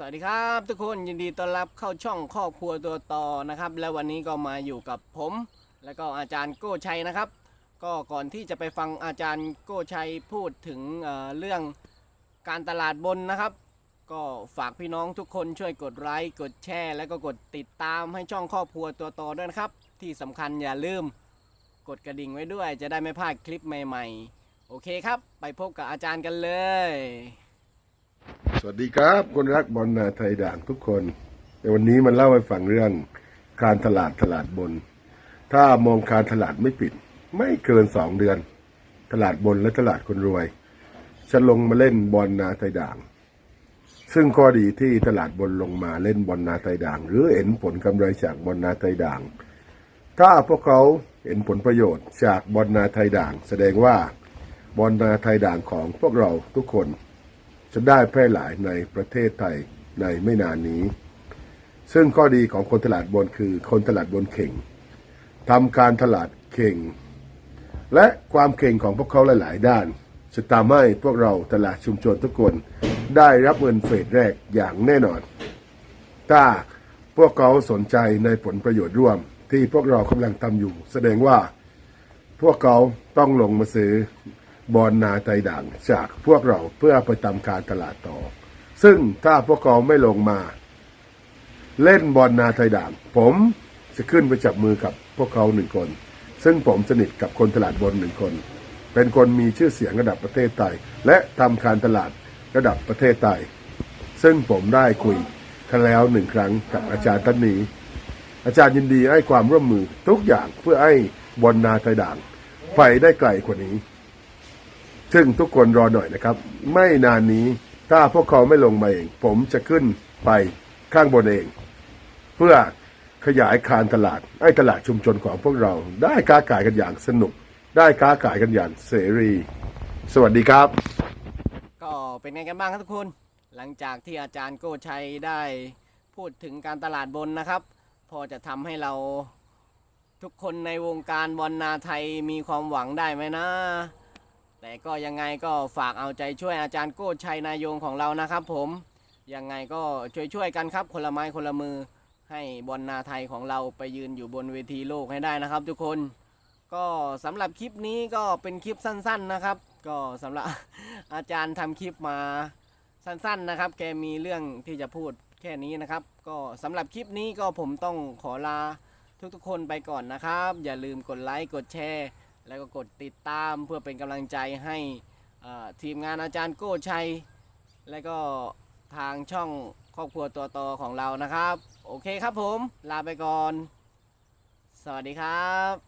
สวัสดีครับทุกคนยินดีต้อนรับเข้าช่องครอบครัวตัวต่อนะครับ และวันนี้ก็มาอยู่กับผม และก็อาจารย์โก้ชัยนะครับ ก็ก่อนที่จะไปฟังอาจารย์โก้ชัยพูดถึงเเรื่องการตลาดบนนะครับ ก็ฝากพี่น้องทุกคนช่วยกดไลค์กดแชร์และก็กดติดตามให้ช่องครอบครัวตัวต่อด้วยนะครับ ที่สำคัญอย่าลืมกดกระดิ่งไว้ด้วย จะได้ไม่พลาดคลิปใหม่ ๆ โอเคครับ ไปพบกับอาจารย์กันเลย สวัสดีครับ คนรักบอลนาไทยด่างทุกคนในวันนี้มันเล่าให้ฟังเรื่องการตลาดตลาดบน ถ้ามองการตลาดไม่ปิด ไม่เกินสองเดือน ตลาดบนและตลาดคนรวยจะลงมาเล่นบอลนาไทยด่าง ซึ่งข้อดีที่ตลาดบนลงมาเล่นบอลนาไทยด่าง หรือเห็นผลกำไรจากบอลนาไทยด่าง ถ้าพวกเขาเห็นผลประโยชน์จากบอลนาไทยด่าง แสดงว่าบอลนาไทยด่างของพวกเราทุกคน จะได้แพร่หลายในประเทศไทยในไม่นานนี้ ซึ่งข้อดีของคนตลาดบนคือคนตลาดบนเข่งทำการตลาดเข่ง และความเข่งของพวกเขาหลาย ๆ ด้าน จะทำให้พวกเราตลาดชุมชนทุกคนได้รับเงินเฟสแรกอย่างแน่นอน ถ้าพวกเขาสนใจในผลประโยชน์ร่วมที่พวกเรากำลังทำอยู่ แสดงว่าพวกเขาต้องลงมาซื้อ บอลนาไทยด่างจากพวกเราเพื่อไปทำการตลาดต่อ ซึ่งถ้าพวกเขาไม่ลงมา เล่นบอลนาไทยด่าง ผมจะขึ้นไปจับมือกับพวกเขาหนึ่งคน ซึ่งผมสนิทกับคนตลาดบนหนึ่งคน เป็นคนมีชื่อเสียงระดับประเทศไทย และทำการตลาดระดับประเทศไทย ซึ่งผมได้คุยกันแล้วหนึ่งครั้งกับอาจารย์ท่านนี้ อาจารย์ยินดีให้ความร่วมมือทุกอย่างเพื่อให้บอลนาไทยด่างไปได้ไกลกว่านี้ ซึ่งทุกคนรอหน่อยนะครับ ไม่นานนี้ถ้าพวกเขาไม่ลงมาเอง ผมจะขึ้นไปข้างบนเอง เพื่อขยายคานตลาดให้ตลาดชุมชนของพวกเรา ได้ค้าขายกันอย่างสนุก ได้ค้าขายกันอย่างเสรี สวัสดีครับ ก็เป็นไงกันบ้างครับทุกคน หลังจากที่อาจารย์โกชัยได้พูดถึงการตลาดบนนะครับ พอจะทำให้เราทุกคนในวงการบอลนาไทยมีความหวังได้ไหมนะ แต่ก็ยังไงก็ฝากเอาใจช่วยอาจารย์โกชัยนายงของเรานะครับ ผมยังไงก็ช่วยๆกันครับ คนละไม้คนละมือ ให้บอลนาไทยของเราไปยืนอยู่บนเวทีโลกให้ได้นะครับ ทุกคน ก็สำหรับคลิปนี้ก็เป็นคลิปสั้น ๆนะครับ ก็สำหรับอาจารย์ทำคลิปมาสั้นๆนะครับ แกมีเรื่องที่จะพูดแค่นี้นะครับ ก็สำหรับคลิปนี้ก็ผมต้องขอลาทุกๆคนไปก่อนนะครับ อย่าลืมกดไลค์กดแชร์ แล้วก็กดติดตามเพื่อเป็นกำลังใจให้ทีมงานอาจารย์โก้ชัย และก็ทางช่องครอบครัวตัวต่อของเรานะครับ โอเคครับผม ลาไปก่อน สวัสดีครับ